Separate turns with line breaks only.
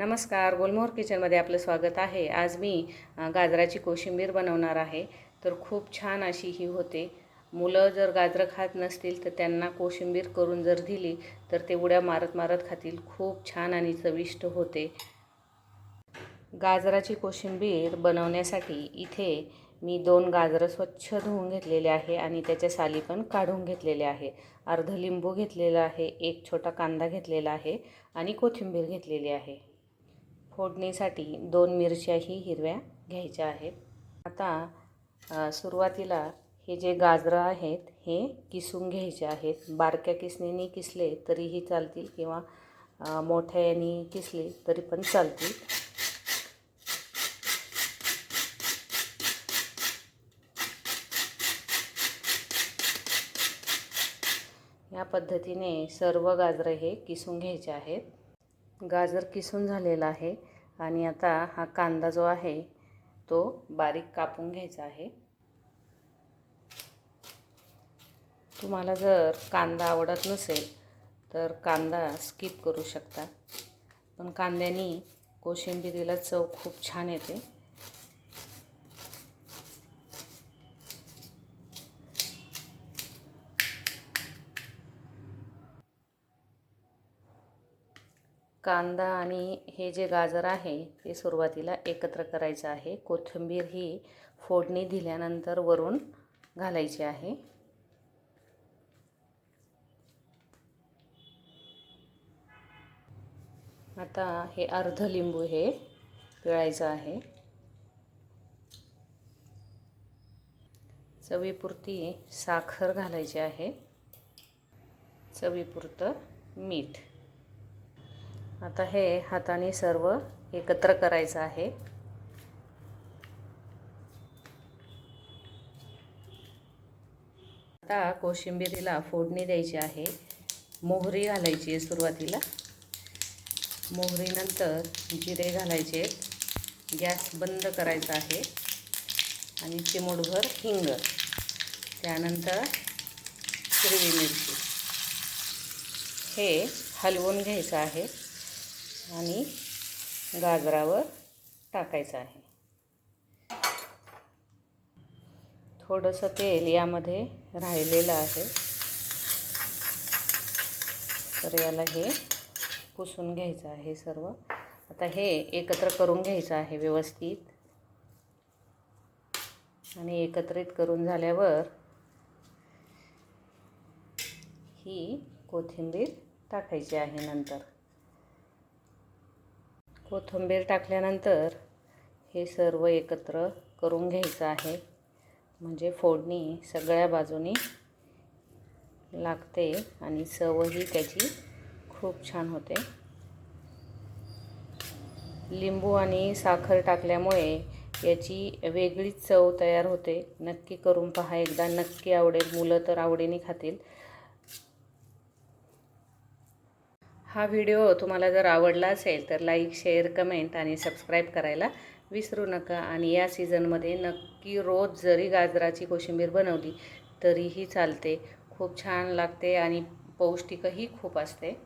नमस्कार गोलमोहर किचनमध्ये आपलं स्वागत आहे. आज मी गाजराची कोशिंबीर बनवणार आहे. तर खूप छान अशी ही होते. मुलं जर गाजरं खात नसतील तर त्यांना कोशिंबीर करून जर दिली तर ते उड्या मारत मारत खातील. खूप छान आणि चविष्ट होते. गाजराची कोशिंबीर बनवण्यासाठी इथे मी दोन गाजरं स्वच्छ धुवून घेतलेले आहे आणि त्याच्या साली पण काढून घेतलेले आहे. अर्ध लिंबू घेतलेला आहे एक छोटा कांदा घेतलेला आहे आणि कोथिंबीर घेतलेली आहे. फोडणीसाठी दोन मिरच्याही हिरव्या घ्यायच्या आहेत. आता सुरुवातीला हे जे गाजरं आहेत हे किसून घ्यायचे आहेत. बारक्या किसणीने किसले तरीही चालतील किंवा मोठ्याने किसले तरी पण चालतील. या पद्धतीने सर्व गाजरं हे किसून घ्यायचे आहेत. गाजर किसून झालेलं आहे. आणि आता हा कांदा जो आहे तो बारीक कापून घ्यायचा आहे. तुम्हाला जर कांदा आवडत नसेल तर कांदा स्किप करू शकता. पण कांद्याने कोशिंबिरीला चव खूप छान येते. कांदा आणि हे जे गाजर आहे ते सुरुवातीला एकत्र करायचं आहे. कोथिंबीर ही फोडणी दिल्यानंतर वरून घालायची आहे. आता हे अर्ध लिंबू हे पिळायचं आहे. चवीपुरती साखर घालायची आहे. चवीपुरतं मीठ. आता हे हाताने सर्व एकत्र करायचं आहे. आता कोशिंबिरीला फोडणी द्यायची आहे. मोहरी घालायची आहे सुरुवातीला. मोहरीनंतर जिरे घालायचे गॅस बंद करायचा आहे. आणि चिमूटभर हिंग. त्यानंतर हिरवी मिरची. हे हलवून घ्यायचं आहे. आणि गाजरावर टाकायचं आहे. थोडंसं तेल यामध्ये राहिलेलं आहे. तर याला हे पुसून घ्यायचं आहे सर्व. आता हे एकत्र करून घ्यायचं आहे व्यवस्थित. आणि एकत्रित करून झाल्यावर ही कोथिंबीर टाकायची आहे नंतर. कोथिंबीर टाकल्यानंतर हे सर्व एकत्र करून घ्यायचं आहे. म्हणजे फोडणी सगळ्या बाजूनी लागते आणि चवही त्याची खूप छान होते. लिंबू आणि साखर टाकल्यामुळे याची वेगळीच चव तयार होते. नक्की करून पहा. एकदा नक्की आवडेल. मुलं तर आवडीने खातील. हा व्हिडिओ तुम्हाला जर आवडला असेल तर लाईक शेअर कमेंट आणि सबस्क्राईब करायला विसरू नका. आणि या सीझनमध्ये नक्की रोज जरी गाजराची कोशिंबीर बनवली तरीही चालते. खूप छान लागते आणि पौष्टिकही खूप असते.